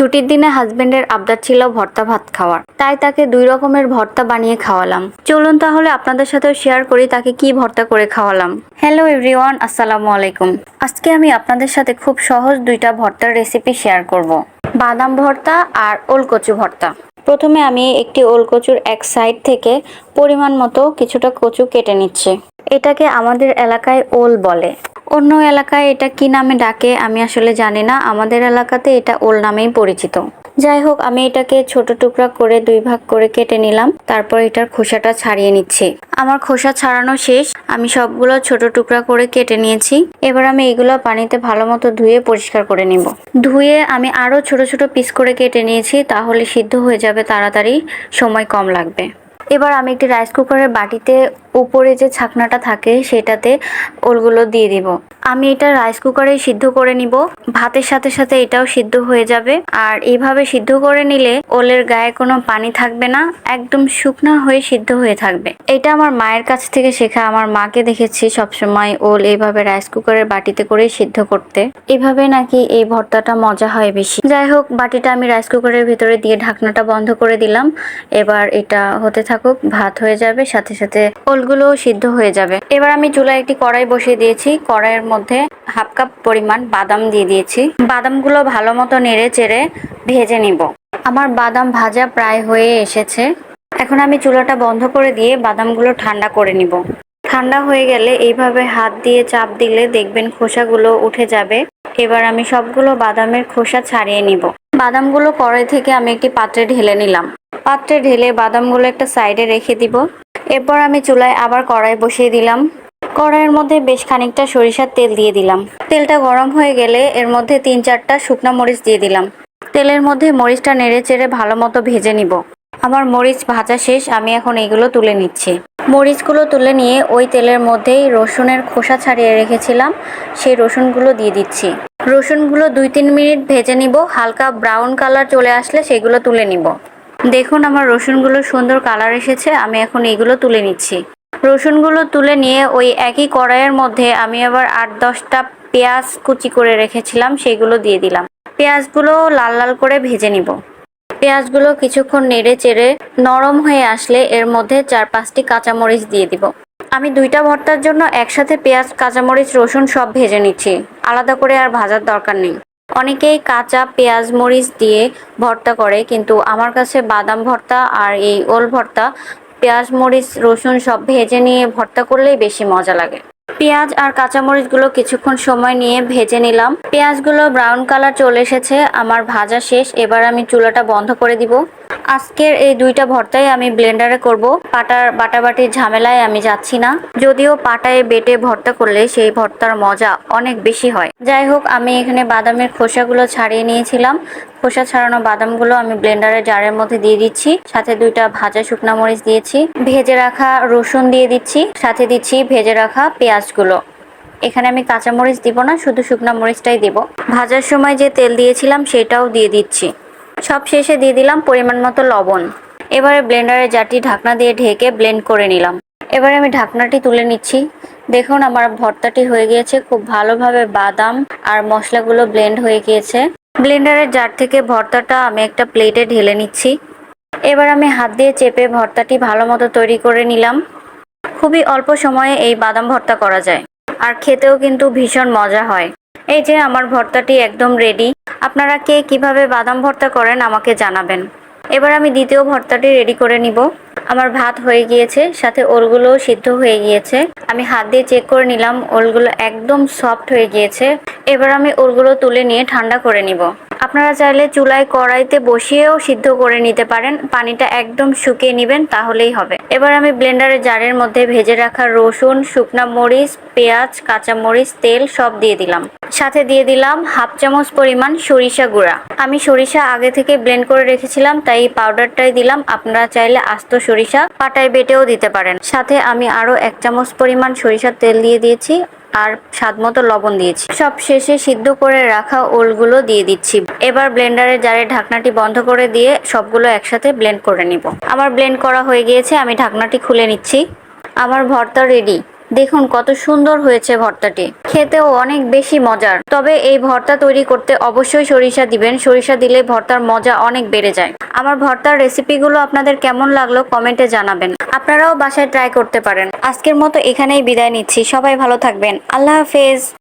ছুটির দিনে হাজবেন্ডের আবদার ছিল ভর্তা ভাত খাওয়ার। তাই তাকে দুই রকমের ভর্তা বানিয়ে খাওয়ালাম। চলুন তাহলে আপনাদের সাথেও শেয়ার করি তাকে কি ভর্তা করে খাওয়ালাম। হ্যালো এভরিওয়ান আসসালামু আলাইকুম। আজকে আমি আপনাদের সাথে খুব সহজ দুইটা ভর্তার রেসিপি শেয়ার করব। বাদাম ভর্তা আর ওলকচু ভর্তা। প্রথমে আমি একটি ওলকচুর এক সাইড থেকে পরিমাণ মতো কিছুটা কচু কেটে নিচ্ছি। এটাকে আমাদের এলাকায় ওল বলে। অন্য এলাকায় এটা কি নামে ডাকে আমি আসলে জানি না। আমাদের এলাকাতে এটা ওল নামেই পরিচিত। যাই হোক, আমি এটাকে ছোট টুকরা করে দুই ভাগ করে কেটে নিলাম। তারপর এটার খোসাটা ছাড়িয়ে নিচ্ছি। আমার খোসা ছাড়ানো শেষ। আমি সবগুলো ছোট টুকরা করে কেটে নিয়েছি। এবার আমি এগুলো পানিতে ভালো মতো ধুয়ে পরিষ্কার করে নিব। ধুয়ে আমি আরও ছোট ছোট পিস করে কেটে নিয়েছি। তাহলে সিদ্ধ হয়ে যাবে তাড়াতাড়ি। সময় কম লাগবে। এবার আমি একটি রাইস কুকারের বাটিতে উপরে যে ছাকনাটা থাকে সেটাতে ওলগুলো দিয়ে দিব। আমি এটা রাইস কুকারে সিদ্ধ করে নিব। ভাতের সাথে সাথে এটাও সিদ্ধ হয়ে যাবে। আর এইভাবে সিদ্ধ করে নিলে ওলের গায়ে কোনো পানি থাকবে না, একদম শুকনা হয়ে সিদ্ধ হয়ে থাকবে। এটা আমার মায়ের কাছ থেকে শেখা। আমার মাকে দেখেছি সবসময় ওল এইভাবে রাইস কুকারের বাটিতে করে সিদ্ধ করতে। এভাবে নাকি এই ভর্তাটা মজা হয় বেশি। যাই হোক, বাটিটা আমি রাইস কুকারের ভিতরে দিয়ে ঢাকনাটা বন্ধ করে দিলাম। এবার এটা হতে থাকুক, ভাত হয়ে যাবে, সাথে সাথে ওলগুলো সিদ্ধ হয়ে যাবে। এবার আমি চুলায় একটি কড়াই বসিয়ে দিয়েছি। কড়াইয়ের মধ্যে হাফ কাপ পরিমাণ বাদাম দিয়ে দিয়েছি। বাদামগুলো ভালো মতো নেড়ে চেড়ে ভেজে নিব। আমার বাদাম ভাজা প্রায় হয়ে এসেছে। এখন আমি চুলাটা বন্ধ করে দিয়ে বাদামগুলো ঠান্ডা করে নিব। ঠান্ডা হয়ে গেলে এইভাবে হাত দিয়ে চাপ দিলে দেখবেন খোসাগুলো উঠে যাবে। এবার আমি সবগুলো বাদামের খোসা ছাড়িয়ে নিব। বাদামগুলো কড়াই থেকে আমি একটি পাত্রে ঢেলে নিলাম। পাত্রে ঢেলে বাদামগুলো একটা সাইডে রেখে দিব। এরপর আমি চুলায় আবার কড়াই বসিয়ে দিলাম। কড়াইয়ের মধ্যে বেশ খানিকটা সরিষার তেল দিয়ে দিলাম। তেলটা গরম হয়ে গেলে এর মধ্যে তিন চারটা শুকনো মরিচ দিয়ে দিলাম। তেলের মধ্যে মরিচটা নেড়ে চেড়ে ভালো মতো ভেজে নিব। আমার মরিচ ভাজা শেষ, আমি এখন এগুলো তুলে নিচ্ছি। মরিচগুলো তুলে নিয়ে ওই তেলের মধ্যেই রসুনের খোসা ছাড়িয়ে রেখেছিলাম। সেই রসুনগুলো দিয়ে দিচ্ছি। রসুনগুলো দুই তিন মিনিট ভেজে নিব। হালকা ব্রাউন কালার চলে আসলে সেগুলো তুলে নিব। দেখুন, আমার রসুনগুলো সুন্দর কালার এসেছে, আমি এখন এগুলো তুলে নিচ্ছি। রসুনগুলো তুলে নিয়ে ওই একই কড়াইয়ের মধ্যে আমি আবার আট দশটা পেঁয়াজ কুচি করে রেখেছিলাম, সেগুলো দিয়ে দিলাম। পেঁয়াজগুলো লাল লাল করে ভেজে নিব। পেঁয়াজগুলো কিছুক্ষণ নেড়ে চেড়ে নরম হয়ে আসলে এর মধ্যে চার পাঁচটি কাঁচামরিচ দিয়ে দিব। আমি দুইটা ভর্তার জন্য একসাথে পেঁয়াজ, কাঁচামরিচ, রসুন সব ভেজে নিচ্ছি। আলাদা করে আর ভাজার দরকার নেই। অনেকেই কাঁচা পেঁয়াজ মরিচ দিয়ে ভর্তা করে, কিন্তু আমার কাছে বাদাম ভর্তা আর এই ওল ভর্তা, পেঁয়াজ, মরিচ, রসুন সব ভেজে নিয়ে ভর্তা করলেই বেশি মজা লাগে। পেঁয়াজ আর কাঁচামরিচগুলো কিছুক্ষণ সময় নিয়ে ভেজে নিলাম। পেঁয়াজগুলো ব্রাউন কালার চলে এসেছে, আমার ভাজা শেষ, এবার আমি চুলাটা বন্ধ করে দিব। আজকের এই দুইটা ভর্তাই আমি ব্লেন্ডারে করব। পাটার বাটাবাটির ঝামেলায় আমি যাচ্ছি না। যদিও পাটায় বেটে ভর্তা করলে সেই ভর্তার মজা অনেক বেশি হয়। যাই হোক, আমি এখানে বাদামের খোসাগুলো ছাড়িয়ে নিয়েছিলাম। খোসা ছাড়ানো বাদামগুলো আমি ব্লেন্ডারের জারের মধ্যে দিয়ে দিচ্ছি। সাথে দুইটা ভাজা শুকনা মরিচ দিয়েছি। ভেজে রাখা রসুন দিয়ে দিচ্ছি। সাথে দিচ্ছি ভেজে রাখা পেঁয়াজগুলো। এখানে আমি কাঁচা মরিচ দিব না, শুধু শুকনা মরিচটাই দিব। ভাজার সময় যে তেল দিয়েছিলাম, সেটাও দিয়ে দিচ্ছি। সব শেষে দিয়ে দিলাম পরিমাণ মতো লবণ। এবারে ব্লেন্ডারের জারটি ঢাকনা দিয়ে ঢেকে ব্লেন্ড করে নিলাম। এবারে আমি ঢাকনাটি তুলে নিচ্ছি। দেখুন, আমার ভর্তাটি হয়ে গিয়েছে। খুব ভালোভাবে বাদাম আর মশলাগুলো ব্লেন্ড হয়ে গিয়েছে। ব্লেন্ডারের জার থেকে ভর্তাটা আমি একটা প্লেটে ঢেলে নিচ্ছি। এবার আমি হাত দিয়ে চেপে ভর্তাটি ভালো মতো তৈরি করে নিলাম। খুবই অল্প সময়ে এই বাদাম ভর্তা করা যায়। আর খেতেও কিন্তু ভীষণ মজা হয়। এই যে আমার ভর্তাটি একদম রেডি আপনারা কে কীভাবে বাদাম ভর্তা করেন আমাকে জানাবেন। এবার আমি দ্বিতীয় ভর্তাটি রেডি করে নিব। আমার ভাত হয়ে গিয়েছে, সাথে ওলগুলোও সিদ্ধ হয়ে গিয়েছে। আমি হাত দিয়ে চেক করে নিলাম, ওলগুলো একদম সফট হয়ে গিয়েছে। এবার আমি ওলগুলো তুলে নিয়ে ঠান্ডা করে নিব। আপনারা চাইলে চুলায় কড়াইতে বসিয়েও সিদ্ধ করে নিতে পারেন। পানিটা একদম শুকিয়ে নেবেন, তাহলেই হবে। এবার আমি ব্লেন্ডারের জারের মধ্যে ভেজে রাখা রসুন, শুকনা মরিচ, পেঁয়াজ, কাঁচামরিচ, তেল সব দিয়ে দিলাম। সাথে দিয়ে দিলাম হাফ চামচ পরিমাণ সরিষা গুঁড়া। আমি সরিষা আগে থেকে ব্লেন্ড করে রেখেছিলাম, তাই পাউডারটাই দিলাম। আপনারা চাইলে আস্ত সরিষা পাটায় বেটেও দিতে পারেন। সাথে আমি আরও এক চামচ পরিমাণ সরিষার তেল দিয়ে দিয়েছি আর স্বাদ মতো লবণ দিয়েছি। সব শেষে সিদ্ধ করে রাখা ওলগুলো দিয়ে দিচ্ছি। এবার ব্লেন্ডারে জারে ঢাকনাটি বন্ধ করে দিয়ে সবগুলো একসাথে ব্লেন্ড করে নিব। আমার ব্লেন্ড করা হয়ে গিয়েছে, আমি ঢাকনাটি খুলে নিচ্ছি। আমার ভর্তা রেডি দেখুন কত সুন্দর হয়েছে ভর্তাটি। খেতেও অনেক বেশি মজার। তবে এই ভর্তা তৈরি করতে অবশ্যই সরিষা দিবেন। সরিষা দিলে ভর্তার মজা অনেক বেড়ে যায়। আমার ভর্তার রেসিপিগুলো আপনাদের কেমন লাগল কমেন্টে জানাবেন। আপনারাও বাসায় ট্রাই করতে পারেন। আজকের মতো এখানেই বিদায় নিচ্ছি। সবাই ভালো থাকবেন। আল্লাহ হাফেজ।